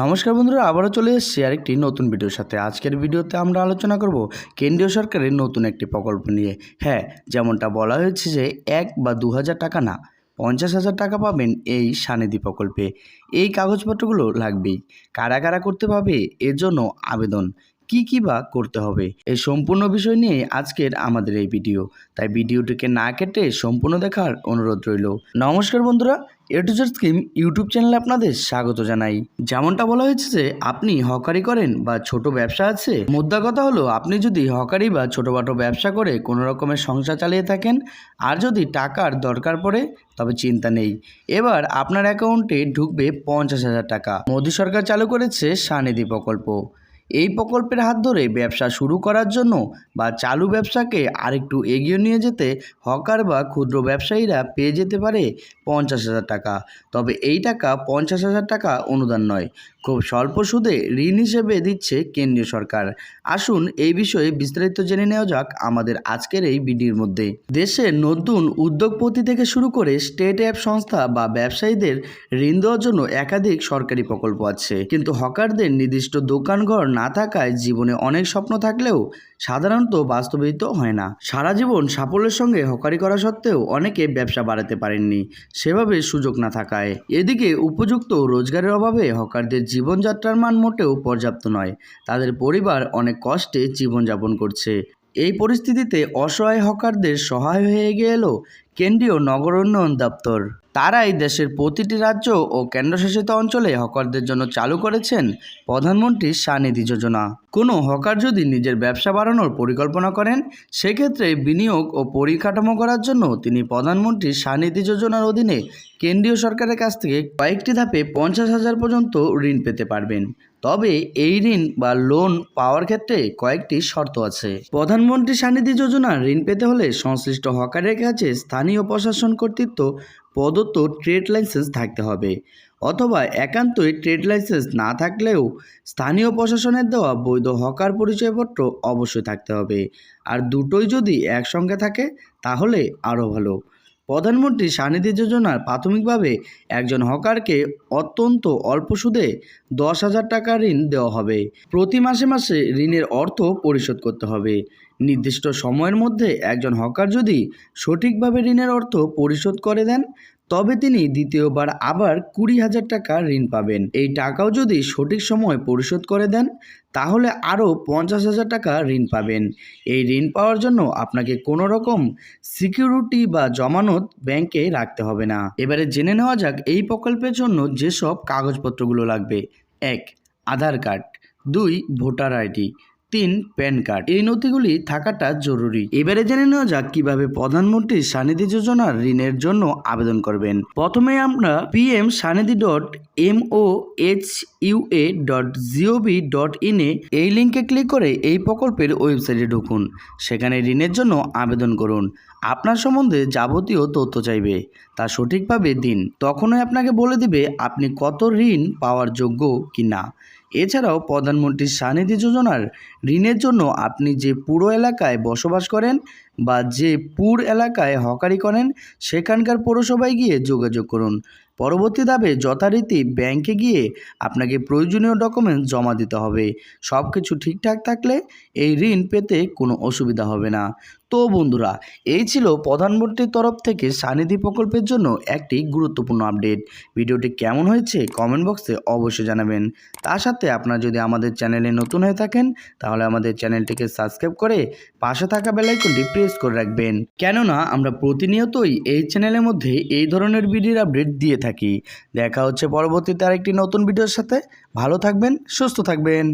নমস্কার বন্ধুরা, আবারও চলে এসেছি আরেকটি নতুন ভিডিওর সাথে। আজকের ভিডিওতে আমরা আলোচনা করব কেন্দ্রীয় সরকারের নতুন একটি প্রকল্প নিয়ে। হ্যাঁ যেমনটা বলা হয়েছে যে এক বা দু হাজার টাকা না, পঞ্চাশ হাজার টাকা পাবেন এই সানিধি প্রকল্পে। এই কাগজপত্রগুলো লাগবেই। কারা কারা করতে পাবে এর জন্য আবেদন। কি কি বা করতে হবে, এই সম্পূর্ণ বিষয় নিয়ে আজকের আমাদের এই ভিডিও। তাই ভিডিওটিকে না কেটে সম্পূর্ণ দেখার অনুরোধ রইল। নমস্কার বন্ধুরা এটুজার স্কিম ইউটিউব চ্যানেলে আপনাদের স্বাগত জানাই। যেমনটা বলা হয়েছে যে, আপনি হকারি করেন বা ছোট ব্যবসা আছে মুদ্রা কথা হলো আপনি যদি হকারি বা ছোটোখাটো ব্যবসা করে কোনো রকমের সংসার চালিয়ে থাকেন, আর যদি টাকার দরকার পড়ে, তবে চিন্তা নেই। এবার আপনার অ্যাকাউন্টে ঢুকবে পঞ্চাশ হাজার টাকা। মোদী সরকার চালু করেছে স্বানিধি প্রকল্প। এই প্রকল্পের হাত ধরে ব্যবসা শুরু করার জন্য বা চালু ব্যবসাকে আরেকটু এগিয়ে নিয়ে যেতে হকার বা ক্ষুদ্র ব্যবসায়ীরা পেয়ে যেতে পারে পঞ্চাশ হাজার টাকা। তবে এই টাকা পঞ্চাশ হাজার টাকা অনুদান নয়, খুব স্বল্প সুদে ঋণ হিসেবে দিচ্ছে কেন্দ্রীয় সরকার। আসুন এই বিষয়ে বিস্তারিত জেনে নেওয়া যাক আমাদের আজকের এই ভিডিওর মধ্যে। দেশের নতুন উদ্যোগপতি থেকে শুরু করে স্টেট অ্যাপ সংস্থা বা ব্যবসায়ীদের ঋণ দেওয়ার জন্য একাধিক সরকারি প্রকল্প আছে। কিন্তু হকারদের নির্দিষ্ট দোকানঘর না থাকায় জীবনে অনেক স্বপ্ন থাকলেও সাধারণত বাস্তবায়িত হয় না। সারা জীবন সাফল্যের সঙ্গে হকারি করা সত্ত্বেও অনেকে ব্যবসা বাড়াতে পারেননি, সেভাবে সুযোগ না থাকায়। এদিকে উপযুক্ত রোজগারের অভাবে হকারদের জীবনযাত্রার মান মোটেও পর্যাপ্ত নয়। তাদের পরিবার অনেক কষ্টে জীবনযাপন করছে। এই পরিস্থিতিতে অসহায় হকারদের সহায় হয়ে এগিয়ে এলো কেন্দ্রীয় নগর উন্নয়ন দপ্তর। তারাই দেশের প্রতিটি রাজ্য ও কেন্দ্রশাসিত অঞ্চলে হকারদের জন্য চালু করেছেন প্রধানমন্ত্রী সানিধি যোজনা। কোনো হকার যদি নিজের ব্যবসা বাড়ানোর পরিকল্পনা করেন, সেক্ষেত্রে বিনিয়োগ ও পরিকাঠামো করার জন্য তিনি প্রধানমন্ত্রী সানিধি যোজনার অধীনে কেন্দ্রীয় সরকারের কাছ থেকে কয়েকটি ধাপে পঞ্চাশ হাজার পর্যন্ত ঋণ পেতে পারবেন। তবে এই ঋণ বা লোন পাওয়ার ক্ষেত্রে কয়েকটি শর্ত আছে। প্রধানমন্ত্রী স্বানিধি যোজনার ঋণ পেতে হলে সংশ্লিষ্ট হকারের কাছে স্থানীয় প্রশাসন কর্তৃত্ব প্রদত্ত ট্রেড লাইসেন্স থাকতে হবে, অথবা একান্তই ট্রেড লাইসেন্স না থাকলেও স্থানীয় প্রশাসনের দেওয়া বৈধ হকার পরিচয়পত্র অবশ্যই থাকতে হবে। আর দুটোই যদি একসঙ্গে থাকে, তাহলে আরও ভালো। প্রধানমন্ত্রী সানিধি যোজনার প্রাথমিকভাবে একজন হকারকে অত্যন্ত অল্প সুদে দশ হাজার টাকা ঋণ দেওয়া হবে। প্রতি মাসে মাসে ঋণের অর্থ পরিশোধ করতে হবে। নির্দিষ্ট সময়ের মধ্যে একজন হকার যদি সঠিকভাবে ঋণের অর্থ পরিশোধ করে দেন তবে তিনি দ্বিতীয়বার আবার কুড়ি হাজার টাকা ঋণ পাবেন। এই টাকাও যদি সঠিক সময় পরিশোধ করে দেন, তাহলে আরও পঞ্চাশ হাজার টাকা ঋণ পাবেন। এই ঋণ পাওয়ার জন্য আপনাকে কোনো রকম সিকিউরিটি বা জমানত ব্যাংকে রাখতে হবে না। এবারে জেনে নেওয়া যাক এই প্রকল্পের জন্য যেসব কাগজপত্রগুলো লাগবে। এক, আধার কার্ড। দুই, ভোটার আইডি। তিন প্যান কার্ড। এই নথিগুলি থাকাটা জরুরি। এবারে জেনে নেওয়া যাক কীভাবে প্রধানমন্ত্রী সানিধি যোজনার ঋণের জন্য আবেদন করবেন। প্রথমে আমরা PM Svanidhi dot M O H U A dot G O V লিঙ্কে ক্লিক করে এই প্রকল্পের ওয়েবসাইটে ঢুকুন। সেখানে ঋণের জন্য আবেদন করুন। আপনার সম্বন্ধে যাবতীয় তথ্য চাইবে। তা সঠিকভাবে দিন। তখনই আপনাকে বলে দিবে আপনি কত ঋণ পাওয়ার যোগ্য কি না এছাড়াও প্রধানমন্ত্রী স্বানিধি যোজনার ঋণের জন্য আপনি যে পুরো এলাকায় বসবাস করেন বা যে পুর এলাকায় হকারি করেন, সেখানকার পৌরসভায় গিয়ে যোগাযোগ করুন। পরবর্তী ধাপে যথারীতি ব্যাংকে গিয়ে আপনাকে প্রয়োজনীয় ডকুমেন্টস জমা দিতে হবে। সব কিছু ঠিকঠাক থাকলে এই ঋণ পেতে কোনো অসুবিধা হবে না। তো বন্ধুরা, এই ছিল প্রধানমন্ত্রীর তরফ থেকে সানিধি প্রকল্পের জন্য একটি গুরুত্বপূর্ণ আপডেট। ভিডিওটি কেমন হয়েছে কমেন্ট বক্সে অবশ্যই জানাবেন। তার সাথে আপনারা যদি আমাদের চ্যানেলে নতুন হয়ে থাকেন, তাহলে আমাদের চ্যানেলটিকে সাবস্ক্রাইব করে পাশে থাকা বেলাইকনটি প্রেস করে রাখবেন। কেননা, আমরা প্রতিনিয়তই এই চ্যানেলের মধ্যে এই ধরনের ভিডিওর আপডেট দিয়ে থাকি। দেখা হচ্ছে পরবর্তীতে আরেকটি নতুন ভিডিওর সাথে। ভালো থাকবেন, সুস্থ থাকবেন।